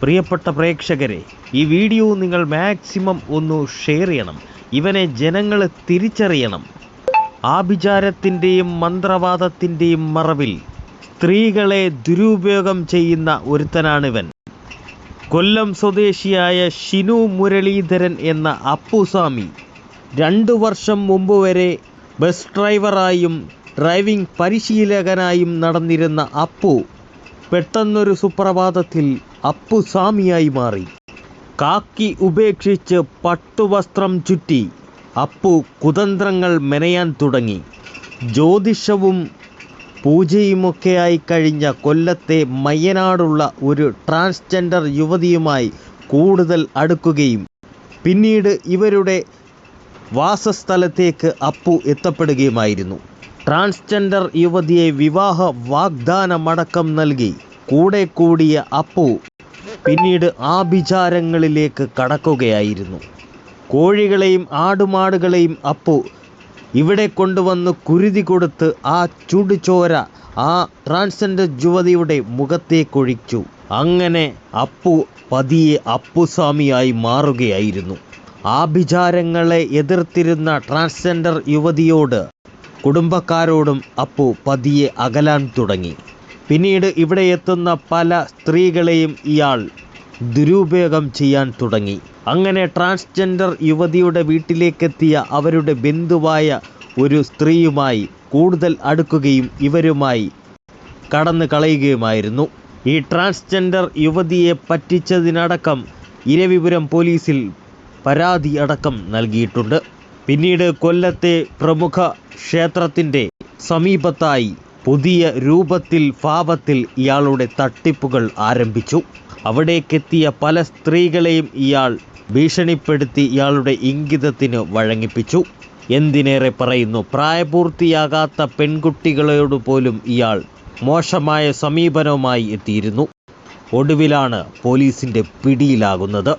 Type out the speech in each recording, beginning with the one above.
പ്രിയപ്പെട്ട പ്രേക്ഷകരെ ഈ വീഡിയോ നിങ്ങൾ മാക്സിമം ഒന്ന് ഷെയർ ചെയ്യണം. ഇവനെ ജനങ്ങൾ തിരിച്ചറിയണം. ആഭിചാരത്തിന്റെയും മന്ത്രവാദത്തിന്റെയും മറവിൽ സ്ത്രീകളെ ദുരുപയോഗം ചെയ്യുന്ന ഒരുത്തനാണിവൻ. കൊല്ലം സ്വദേശിയായ ഷിനു മുരളീധരൻ എന്ന അപ്പുസ്വാമി രണ്ടു വർഷം മുമ്പ് വരെ ബസ് ഡ്രൈവറായും ഡ്രൈവിംഗ് പരിശീലകനായും നടന്നിരുന്ന അപ്പു പെട്ടെന്നൊരു സുപ്രഭാതത്തിൽ അപ്പുസ്വാമിയായി മാറി. കാക്കി ഉപേക്ഷിച്ച് പട്ടുവസ്ത്രം ചുറ്റി അപ്പു കുതന്ത്രങ്ങൾ മെനയാൻ തുടങ്ങി. ജ്യോതിഷവും പൂജയുമൊക്കെയായി കഴിഞ്ഞ കൊല്ലത്തെ മയ്യനാടുള്ള ഒരു ട്രാൻസ്ജെൻഡർ യുവതിയുമായി കൂടുതൽ അടുക്കുകയും. പിന്നീട് ഇവരുടെ വാസസ്ഥലത്തേക്ക് അപ്പു എത്തപ്പെടുകയുമായിരുന്നു. ട്രാൻസ്ജെൻഡർ യുവതിയെ വിവാഹ വാഗ്ദാനമടക്കം നൽകി കൂടെ കൂടിയ അപ്പു പിന്നീട് ആഭിചാരങ്ങളിലേക്ക് കടക്കുകയായിരുന്നു. കോഴികളെയും ആടുമാടുകളെയും അപ്പു ഇവിടെ കൊണ്ടുവന്ന് കുരുതി കൊടുത്ത് ആ ചുടുചോര ആ ട്രാൻസ്ജെൻഡർ യുവതിയുടെ മുഖത്തേക്കൊഴിച്ചു. അങ്ങനെ അപ്പു പതിയെ അപ്പുസ്വാമിയായി മാറുകയായിരുന്നു. ആഭിചാരങ്ങളെ എതിർത്തിരുന്ന ട്രാൻസ്ജെൻഡർ യുവതിയോട് കുടുംബക്കാരോടും അപ്പു പതിയെ അകലാൻ തുടങ്ങി. പിന്നീട് ഇവിടെ എത്തുന്ന പല സ്ത്രീകളെയും ഇയാൾ ദുരുപയോഗം ചെയ്യാൻ തുടങ്ങി. അങ്ങനെ ട്രാൻസ്ജെൻഡർ യുവതിയുടെ വീട്ടിലേക്കെത്തിയ അവരുടെ ബന്ധുവായ ഒരു സ്ത്രീയുമായി കൂടുതൽ അടുക്കുകയും ഇവരുമായി കടന്നു കളയുകയുമായിരുന്നു. ഈ ട്രാൻസ്ജെൻഡർ യുവതിയെ പറ്റിച്ചതിനടക്കം ഇരവിപുരം പോലീസിൽ പരാതി അടക്കം നൽകിയിട്ടുണ്ട്. പിന്നീട് കൊല്ലത്തെ പ്രമുഖ ക്ഷേത്രത്തിന്റെ സമീപത്തായി പുതിയ രൂപത്തിൽ ഭാവത്തിൽ ഇയാളുടെ തട്ടിപ്പുകൾ ആരംഭിച്ചു. അവിടേക്കെത്തിയ പല സ്ത്രീകളെയും ഇയാൾ ഭീഷണിപ്പെടുത്തി ഇയാളുടെ ഇംഗിതത്തിന് വഴങ്ങിപ്പിച്ചു. എന്തിനേറെ പറയുന്നു പ്രായപൂർത്തിയാകാത്ത പെൺകുട്ടികളോട് പോലും ഇയാൾ മോശമായ സമീപനവുമായി എത്തിയിരുന്നു. ഒടുവിലാണ് പോലീസിന്റെ പിടിയിലാകുന്നത്.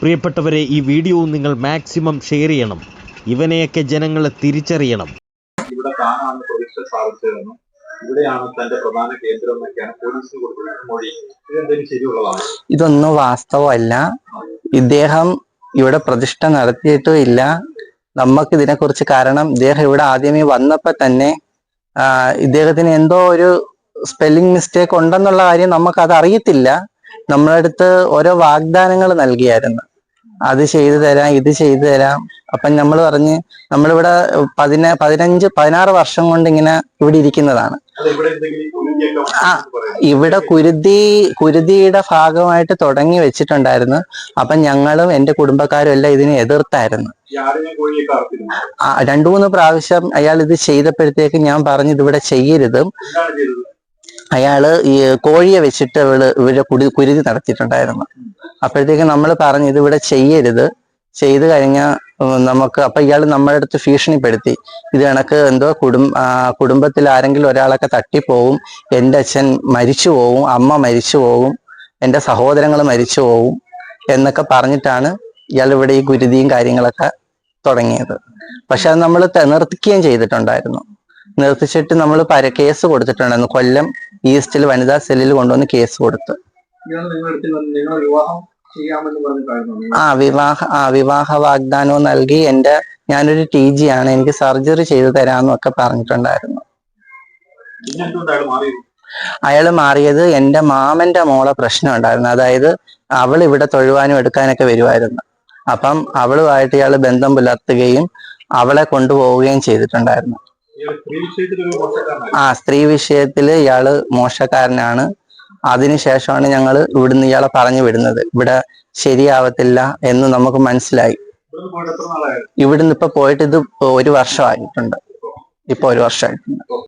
പ്രിയപ്പെട്ടവരെ ഈ വീഡിയോ നിങ്ങൾ മാക്സിമം ഷെയർ ചെയ്യണം. ഇവനെയൊക്കെ ജനങ്ങളെ തിരിച്ചറിയണം. ഇവിടെ കാണാൻ പ്രതീക്ഷ സ്ഥാപിച്ചതെന്നും ഇവിടെയാണ് തന്റെ പ്രധാന കേന്ദ്രം എന്നൊക്കെയാണ് പോലീസിന് കൊടുത്തിരിക്കുന്ന മൊഴി. ഇതെന്തെങ്കിലും ശരിയുള്ളതാണ്. ഇതൊന്നും വാസ്തവമല്ല. ഇദ്ദേഹം ഇവിടെ പ്രതിഷ്ഠ നടത്തിയിട്ടും ഇല്ല നമുക്ക് ഇതിനെക്കുറിച്ച് കാരണം ഇദ്ദേഹം ഇവിടെ ആദ്യമേ വന്നപ്പോ തന്നെ ഇദ്ദേഹത്തിന് എന്തോ ഒരു സ്പെല്ലിംഗ് മിസ്റ്റേക്ക് ഉണ്ടെന്നുള്ള കാര്യം നമുക്ക് അത് അറിയത്തില്ല. നമ്മളെ അടുത്ത് ഓരോ വാഗ്ദാനങ്ങൾ നൽകിയായിരുന്നു. അത് ചെയ്തു തരാം ഇത് ചെയ്തു തരാം. അപ്പം നമ്മൾ പറഞ്ഞ് നമ്മളിവിടെ പതിന പതിനഞ്ച് പതിനാറ് വർഷം കൊണ്ട് ഇങ്ങനെ ഇവിടെ ഇരിക്കുന്നതാണ്. ഇവിടെ കുരുതി കുരുതിയുടെ ഭാഗമായിട്ട് തുടങ്ങി വെച്ചിട്ടുണ്ടായിരുന്നു. അപ്പം ഞങ്ങളും എന്റെ കുടുംബക്കാരും എല്ലാം ഇതിനെ എതിർത്തായിരുന്നു. രണ്ടു മൂന്ന് പ്രാവശ്യം അയാൾ ഇത് ചെയ്തപ്പോഴത്തേക്ക് ഞാൻ പറഞ്ഞു ഇതിവിടെ ചെയ്യരുത്. അയാൾ ഈ കോഴിയെ വെച്ചിട്ട് ഇവൾ ഇവർ കുടി കുരുതി നടത്തിയിട്ടുണ്ടായിരുന്നു. അപ്പോഴത്തേക്ക് നമ്മൾ പറഞ്ഞു ഇത് ഇവിടെ ചെയ്യരുത്. ചെയ്തു കഴിഞ്ഞാൽ നമുക്ക് അപ്പൊ ഇയാൾ നമ്മുടെ അടുത്ത് ഭീഷണിപ്പെടുത്തി. ഇത് കണക്ക് എന്തോ കുടും കുടുംബത്തിൽ ആരെങ്കിലും ഒരാളൊക്കെ തട്ടിപ്പോവും എന്റെ അച്ഛൻ മരിച്ചു പോവും അമ്മ മരിച്ചു പോവും എന്റെ സഹോദരങ്ങൾ മരിച്ചു പോവും എന്നൊക്കെ പറഞ്ഞിട്ടാണ് ഇയാൾ ഇവിടെ ഈ ഗുരുതിയും കാര്യങ്ങളൊക്കെ തുടങ്ങിയത്. പക്ഷെ അത് നമ്മൾ നിർത്തിക്കുകയും ചെയ്തിട്ടുണ്ടായിരുന്നു. നിർത്തിച്ചിട്ട് നമ്മൾ പര കേസ് കൊടുത്തിട്ടുണ്ടായിരുന്നു. കൊല്ലം ഈസ്റ്റിൽ വനിതാ സെല്ലിൽ കൊണ്ടുവന്ന് കേസ് കൊടുത്തു. വിവാഹം ആ വിവാഹ ആ വിവാഹ വാഗ്ദാനവും നൽകി എന്റെ ഞാനൊരു ടി ജി ആണ് എനിക്ക് സർജറി ചെയ്തു തരാന്നൊക്കെ പറഞ്ഞിട്ടുണ്ടായിരുന്നു. അയാൾ അയാൾ മാറിയത് എന്റെ മാമന്റെ മോളെ പ്രശ്നം ഉണ്ടായിരുന്നു അതായത് അവൾ ഇവിടെ തൊഴുവാനും എടുക്കാനൊക്കെ വരുമായിരുന്നു അപ്പം അവളുമായിട്ട് ഇയാൾ ബന്ധം പുലർത്തുകയും അവളെ കൊണ്ടുപോവുകയും ചെയ്തിട്ടുണ്ടായിരുന്നു. ആ സ്ത്രീ വിഷയത്തിൽ ഇയാൾ മോശക്കാരനാണ്. അതിനുശേഷമാണ് ഞങ്ങൾ ഇവിടുന്ന് ഇയാളെ പറഞ്ഞു വിടുന്നത്. ഇവിടെ ശരിയാവത്തില്ല എന്ന് നമുക്ക് മനസ്സിലായി. ഇവിടുന്ന് ഇപ്പൊ പോയിട്ട് ഇത് ഒരു വർഷമായിട്ടുണ്ട്. ഇപ്പൊ ഒരു വർഷമായിട്ടുണ്ട്.